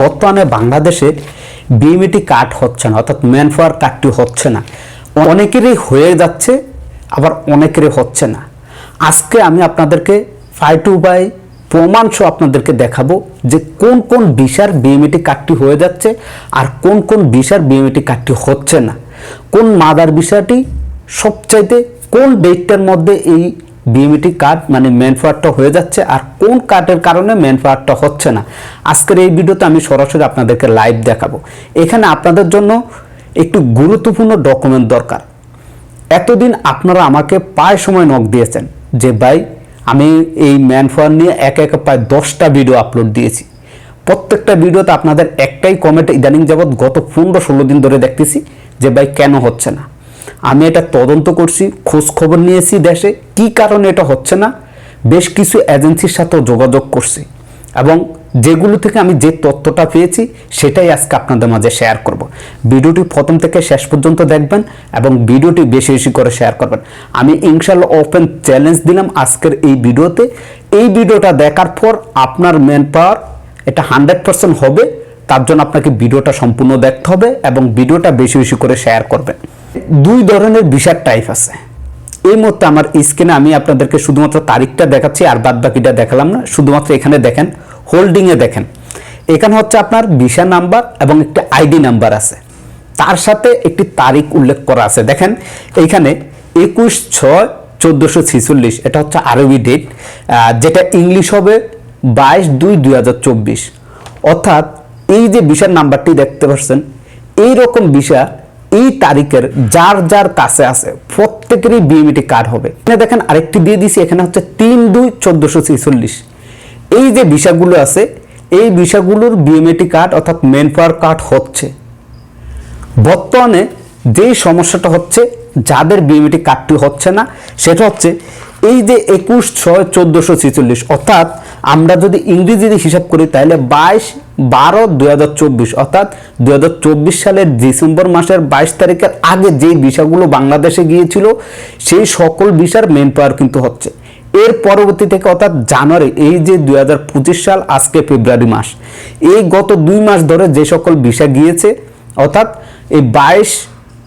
বর্তমানে বাংলাদেশে BMET card হচ্ছে না, অর্থাৎ ম্যান পাওয়ার কার্ডটি হচ্ছে না। অনেকেরই হয়ে যাচ্ছে, আবার অনেকেরই হচ্ছে না। আজকে আমি আপনাদেরকে ফাই টু বাই প্রমাণ সহ আপনাদেরকে দেখাবো যে কোন কোন বিষার বিএমইটি কার্ডটি হয়ে যাচ্ছে আর কোন কোন বিষার বিএমইটি কার্ডটি হচ্ছে না। কোন মাদার বিষয়টি সবচাইতে কোন ডেটটার মধ্যে এই বিএমইটি কার্ড মানে ম্যান হয়ে যাচ্ছে, আর কোন কার্ডের কারণে ম্যান হচ্ছে না? আজকের এই ভিডিওতে আমি সরাসরি আপনাদেরকে লাইভ দেখাবো। এখানে আপনাদের জন্য একটু গুরুত্বপূর্ণ ডকুমেন্ট দরকার। এতদিন আপনারা আমাকে প্রায় সময় নক দিয়েছেন যে, ভাই, আমি এই ম্যান নিয়ে এক এক প্রায় দশটা ভিডিও আপলোড দিয়েছি। প্রত্যেকটা ভিডিওতে আপনাদের একটাই কমেন্ট ইদানিং যাবৎ গত পনেরো ষোলো দিন ধরে দেখতেছি যে, ভাই, কেন হচ্ছে না? আমি এটা তদন্ত করছি খোঁজ খবর নিয়েছি দেশে, কি কারণে এটা হচ্ছে না, বেশ কিছু এজেন্সির সাথেও যোগাযোগ করছি। এবং যেগুলো থেকে আমি যে তথ্যটা পেয়েছি, সেটাই আজকে আপনাদের মাঝে শেয়ার করব। ভিডিওটি প্রথম থেকে শেষ পর্যন্ত দেখবেন এবং ভিডিওটি বেশি বেশি করে শেয়ার করবেন। আমি ইনশাল্লাহ ওপেন চ্যালেঞ্জ দিলাম আজকের এই ভিডিওতে। এই ভিডিওটা দেখার পর আপনার ম্যান পাওয়ার এটা হান্ড্রেড পার্সেন্ট হবে। তার জন্য আপনাকে ভিডিওটা সম্পূর্ণ দেখতে হবে এবং ভিডিওটা বেশি বেশি করে শেয়ার করবেন। দুই ধরনের ভিসার টাইপ আছে। এই মুহূর্তে আমার স্ক্রিনে আমি আপনাদেরকে শুধুমাত্র তারিখটা দেখাচ্ছি, আর বাদ বাকিটা দেখালাম না। শুধুমাত্র এখানে দেখেন হোল্ডিংয়ে দেখেন। এখানে হচ্ছে আপনার ভিসা নাম্বার এবং একটা আইডি নাম্বার আছে। তার সাথে একটি তারিখ উল্লেখ করা আছে। দেখেন এইখানে একুশ ছয় চোদ্দোশো ছিচল্লিশ, এটা হচ্ছে আরবি ডেট যেটা ইংলিশ হবে বাইশ দুই দুই হাজার চব্বিশ। অর্থাৎ এই যে ভিসার নাম্বারটি দেখতে পাচ্ছেন এই রকম ভিসা এই তারিখের যার যার কাছে আছে, প্রত্যেকেরই বিএমইটি কার্ড হবে। এখানে দেখেন আরেকটি দিয়ে দিছি এখানে হচ্ছে তিন দুই চোদ্দোশো ছেচল্লিশ। এই যে ভিসাগুলো আছে, এই ভিসাগুলোর বিএমএটি কার্ড অর্থাৎ মেন পাওয়ার কার্ড হচ্ছে। বর্তমানে যেই সমস্যাটা হচ্ছে, যাদের বিএমএটি কার্ডটি হচ্ছে না, সেটা হচ্ছে এই যে একুশ ছয় চোদ্দোশো ছেচল্লিশ, অর্থাৎ আমরা যদি ইংরেজিতে হিসাব করি, তাহলে বাইশ বারো, দুই অর্থাৎ দুই হাজার চব্বিশ সালের ডিসেম্বর মাসের বাইশ তারিখের আগে যেই ভিসাগুলো বাংলাদেশে গিয়েছিল, সেই সকল ভিসার মেন পাওয়ার কিন্তু হচ্ছে। এর পরবর্তী থেকে, অর্থাৎ জানুয়ারি, এই যে দু হাজার পঁচিশ সাল, আজকে ফেব্রুয়ারি মাস, এই গত দুই মাস ধরে যে সকল ভিসা গিয়েছে, অর্থাৎ এই বাইশ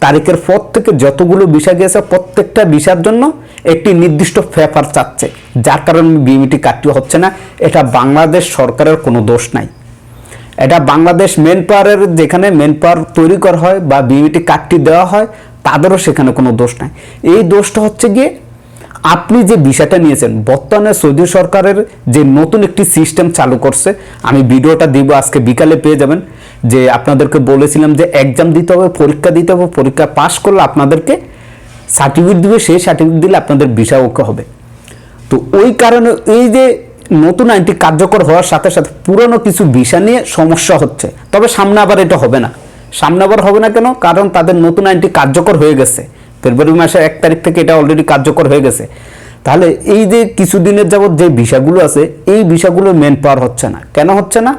তারিখের পর থেকে যতগুলো ভিসা গিয়েছে, প্রত্যেকটা ভিসার জন্য একটি নির্দিষ্ট পেপার চাচ্ছে। যার কারণে বিএমটি কাটতে হচ্ছে না, এটা বাংলাদেশ সরকারের কোনো দোষ নাই। এটা বাংলাদেশ মেন পাওয়ারের যেখানে মেন পাওয়ার তৈরি করা হয় বা বিএমটি কাটটি দেওয়া হয়, তাদেরও সেখানে কোনো দোষ নাই। এই দোষটা হচ্ছে গিয়ে, আপনি যে বিষয়টা নিয়েছেন, বর্তমানে সৌদি সরকারের যে নতুন একটি সিস্টেম চালু করছে, আমি ভিডিওটা দিব, আজকে বিকালে পেয়ে যাবেন, যে আপনাদেরকে বলেছিলাম যে এক্সাম দিতে হবে, পরীক্ষা দিতে হবে, পরীক্ষা পাশ করলে আপনাদেরকে সার্টিফিকেট দিবে, সেই সার্টিফিকেট দিলে আপনাদের বিষয় ওকে হবে। তো ওই কারণে এই যে নতুন আইনটি কার্যকর হওয়ার সাথে সাথে পুরনো কিছু ভিসা নিয়ে সমস্যা হচ্ছে। তবে সামনে আবার এটা হবে না। সামনে আবার হবে না কেন? কারণ তাদের নতুন আইনটি কার্যকর হয়ে গেছে। ফেব্রুয়ারি মাসের এক তারিখ থেকে এটা অলরেডি কার্যকর হয়ে গেছে। তাহলে এই যে কিছুদিনের যাবৎ যে ভিসাগুলো আছে, এই ভিসাগুলো মেন পাওয়ার হচ্ছে না। কেন হচ্ছে না?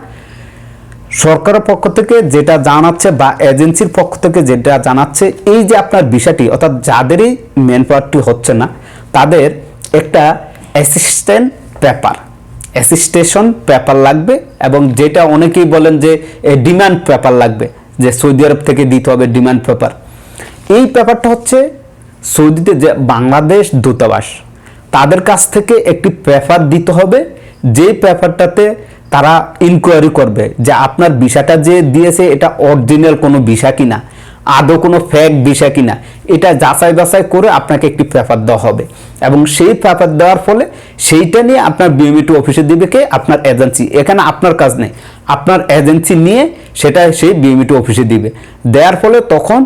সরকারের পক্ষ থেকে যেটা জানাচ্ছে বা এজেন্সির পক্ষ থেকে যেটা জানাচ্ছে, এই যে আপনার বিষয়টি অর্থাৎ যাদেরই মেন পাওয়ারটি হচ্ছে না, তাদের একটা অ্যাসিস্ট্যান্ট পেপার অ্যাসিস্টেশন পেপার লাগবে এবং যেটা অনেকেই বলেন যে ডিমান্ড পেপার লাগবে, যে সৌদি আরব থেকে দিতে হবে ডিমান্ড পেপার এই পেপারটা হচ্ছে সৌদিতে যে বাংলাদেশ দূতাবাস, তাদের কাছ থেকে একটি পেপার দিতে হবে যে পেপারটাতে তারা ইনকোয়ারি করবে যে আপনার ভিসাটা যে দিয়েছে, এটা অরিজিনাল কোনো ভিসা কিনা। আদৌ কোনো ফ্যাক ভিসা কিনা, এটা যাচাই বাছাই করে আপনাকে একটি পেপার দেওয়া হবে। এবং সেই পেপার দেওয়ার ফলে সেইটা নিয়ে আপনার বিএমইটি অফিসে দিবে কে? আপনার এজেন্সি এখানে আপনার কাজ নেই। আপনার এজেন্সি নিয়ে সেটা সেই বিএমইটি অফিসে দিবে। দেওয়ার ফলে তখন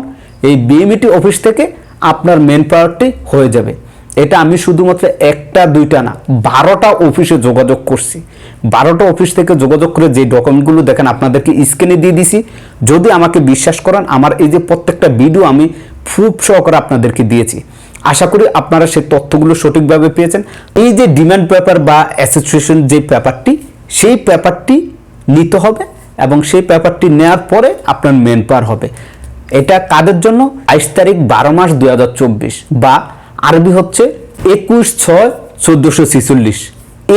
এই বিএমইটি অফিস থেকে আপনার মেন পাওয়ারটি হয়ে যাবে। এটা আমি শুধুমাত্র একটা, দুইটা না, বারোটা অফিসে যোগাযোগ করছি। বারোটা অফিস থেকে যোগাযোগ করে যে ডকুমেন্টগুলো দেখেন আপনাদেরকে স্ক্রিনে দিয়ে দিছি। যদি আমাকে বিশ্বাস করেন, আমার এই যে প্রত্যেকটা ভিডিও আমি প্রুফ সহকারে আপনাদেরকে দিয়েছি। আশা করি আপনারা সেই তথ্যগুলো সঠিকভাবে পেয়েছেন। এই যে ডিম্যান্ড পেপার বা অ্যাসোসিয়েশন যে পেপারটি সেই পেপারটি নিতে হবে এবং সেই পেপারটি নেওয়ার পরে আপনার মেন পাওয়ার হবে। এটা কাদের জন্য? বাইশ তারিখ বারো মাস দু হাজার চব্বিশ বা আরবি হচ্ছে একুশ ছয় চোদ্দোশো ছিচল্লিশ।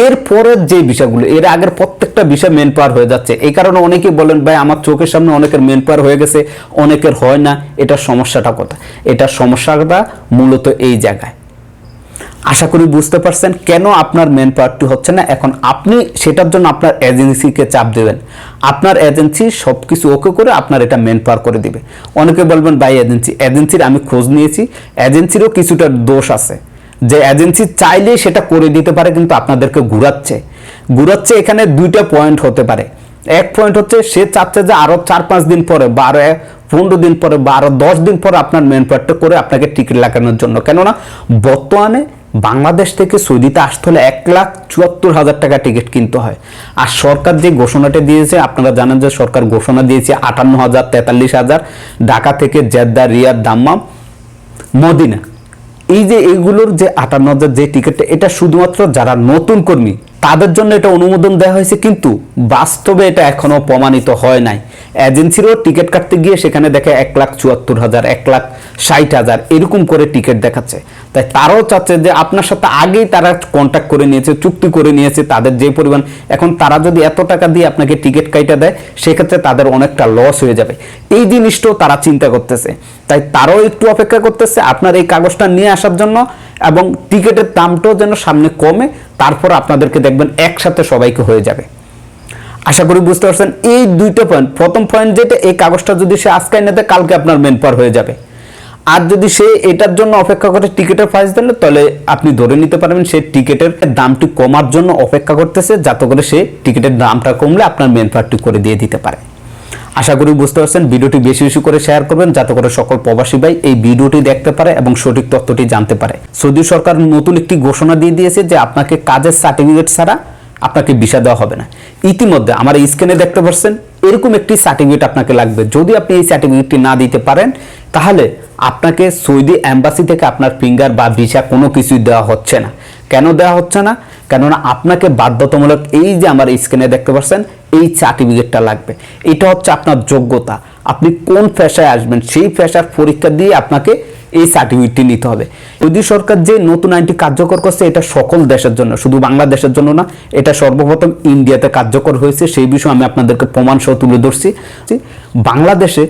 এর পরের যে বিষয়গুলো, এর আগের প্রত্যেকটা বিষয় মেন পাওয়ার হয়ে যাচ্ছে। এই কারণে অনেকেই বলেন, ভাই, আমার চোখের সামনে অনেকের মেন পাওয়ার হয়ে গেছে, অনেকের হয় না, এটা সমস্যাটা কথা এটা সমস্যাটা মূলত এই জায়গায়। আশা করি বুঝতে পারছেন কেন আপনার মেন পাওয়ারটি হচ্ছে না। এখন আপনি সেটার জন্য আপনার এজেন্সিকে চাপ দেবেন। আপনার এজেন্সি সব কিছু ওকে করে আপনার এটা মেন পাওয়ার করে দিবে। অনেকে বলবেন, ভাই এজেন্সি এজেন্সির আমি খোঁজ নিয়েছি। এজেন্সিরও কিছুটা দোষ আছে। যে এজেন্সি চাইলেই সেটা করে দিতে পারে, কিন্তু আপনাদেরকে ঘুরাচ্ছে। ঘুরাচ্ছে এখানে দুইটা পয়েন্ট হতে পারে। এক পয়েন্ট হচ্ছে, সে চাচ্ছে যে আরও চার পাঁচ দিন পরে বা পনেরো দিন পরে বা আরও দশ দিন পরে আপনার মেন পার্টটা করে আপনাকে টিকিট লাগানোর জন্য। কেননা বর্তমানে বাংলাদেশ থেকে সৌদিতে আসতে হলে এক লাখ চুয়াত্তর হাজার টাকা টিকিট কিনতে হয়। আর সরকার যে ঘোষণাটা দিয়েছে, আপনারা জানেন যে সরকার ঘোষণা দিয়েছে আটান্ন হাজার তেতাল্লিশ হাজার ঢাকা থেকে জেদ্দা, রিয়াদ, দাম্মাম, মদিনা। এই যে এইগুলোর যে আটান্ন হাজার যে টিকিটটা, এটা শুধুমাত্র যারা নতুন কর্মী তাদের জন্য এটা অনুমোদন দেওয়া হয়েছে, কিন্তু বাস্তবে এটা এখনও প্রমাণিত হয় নাই। এজেন্সিরও টিকিট কাটতে গিয়ে সেখানে দেখে এক লাখ চুয়াত্তর হাজার, এক লাখ ষাট হাজার এরকম করে টিকিট দেখাচ্ছে। তাই তারাও চাচ্ছে যে আপনার সাথে আগেই তারা কন্ট্যাক্ট করে নিয়েছে, চুক্তি করে নিয়েছে তাদের যে পরিমাণ। এখন তারা যদি এত টাকা দিয়ে আপনাকে টিকিট কাইটা দেয়, সেক্ষেত্রে তাদের অনেকটা লস হয়ে যাবে। এই জিনিসটাও তারা চিন্তা করতেছে। তাই তারাও একটু অপেক্ষা করতেছে আপনার এই কাগজটা নিয়ে আসার জন্য এবং টিকিটের দামটাও যেন সামনে কমে। তারপর আপনাদেরকে দেখবেন একসাথে সবাইকে হয়ে যাবে। আশা করি বুঝতে পারছেন, এই দুইটা পয়েন্ট প্রথম পয়েন্ট যেটা, এই কাগজটা যদি সে আজকে এনে দেয় কালকে আপনার মেন পার হয়ে যাবে। আর যদি সে এটার জন্য অপেক্ষা করে টিকিটের প্রাইস দেন, তাহলে আপনি ধরে নিতে পারবেন সে টিকিটের দামটি কমার জন্য অপেক্ষা করতেছে, যাতে করে সে টিকিটের দামটা কমলে আপনার মেন পার্টটি করে দিয়ে দিতে পারে। আশা করি বুঝতে পারছেন। ভিডিওটি বেশি বেশি করে শেয়ার করবেন যাতে করে সকল প্রবাসী ভাই এই ভিডিওটি দেখতে পারে এবং সঠিক তথ্যটি জানতে পারে। সৌদি সরকার নতুন একটি ঘোষণা দিয়ে দিয়েছে যে আপনাকে কাজের সার্টিফিকেট ছাড়া আপনাকে ভিসা দেওয়া হবে না। ইতিমধ্যে আমার স্ক্রিনে দেখতে পাচ্ছেন এরকম একটি সার্টিফিকেট আপনাকে লাগবে। যদি আপনি এই সার্টিফিকেটটি না দিতে পারেন, তাহলে আপনাকে সৌদি অ্যাম্বাসি থেকে আপনার ফিঙ্গার বা ভিসা কোনো কিছুই দেওয়া হচ্ছে না। কেন দেওয়া হচ্ছে না? কেননা আপনাকে বাধ্যতামূলক এই যে আমার স্ক্রিনে দেখতে পাচ্ছেন, এই সার্টিফিকেটটা লাগবে। এটা হচ্ছে আপনার যোগ্যতা। আপনি কোন পেশায় আসবেন, সেই পেশার পরীক্ষা দিয়ে আপনাকে এই সার্টিফিকেটটি নিতে হবে। সৌদি সরকার যে নতুন আইনটি কার্যকর করছে, এটা সকল দেশের জন্য, শুধু বাংলাদেশের জন্য না, এটা সর্বপ্রথম ইন্ডিয়াতে কার্যকর হয়েছে, সেই বিষয়ে আমি আপনাদেরকে প্রমাণ সহ তুলে ধরছি। বাংলাদেশে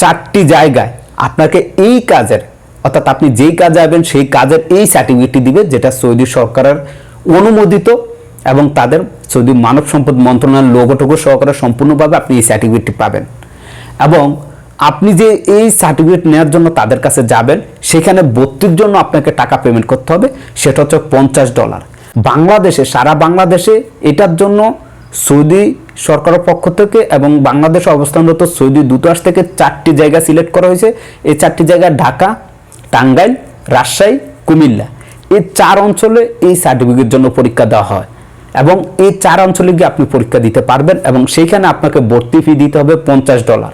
চারটি জায়গায় আপনাকে এই কাজের, অর্থাৎ আপনি যেই কাজে যাবেন, সেই কাজের এই সার্টিফিকেটটি দিবে, যেটা সৌদি সরকারের অনুমোদিত এবং তাদের সৌদি মানব সম্পদ মন্ত্রণালয়ের লোগোটোগো সহকারে সম্পূর্ণভাবে আপনি এই সার্টিফিকেটটি পাবেন। এবং আপনি যে এই সার্টিফিকেট নেওয়ার জন্য তাদের কাছে যাবেন, সেখানে ভর্তির জন্য আপনাকে টাকা পেমেন্ট করতে হবে, সেটা হচ্ছে পঞ্চাশ ডলার বাংলাদেশে, সারা বাংলাদেশে এটার জন্য সৌদি সরকারের পক্ষ থেকে এবং বাংলাদেশে অবস্থানরত সৌদি দূতাবাস থেকে চারটি জায়গা সিলেক্ট করা হয়েছে। এই চারটি জায়গা ঢাকা, টাঙ্গাইল, রাজশাহী, কুমিল্লা। এই চার অঞ্চলে এই সার্টিফিকেট জন্য পরীক্ষা দেওয়া হয় এবং এই চার অঞ্চলে গিয়ে আপনি পরীক্ষা দিতে পারবেন এবং সেইখানে আপনাকে ভর্তি ফি দিতে হবে পঞ্চাশ ডলার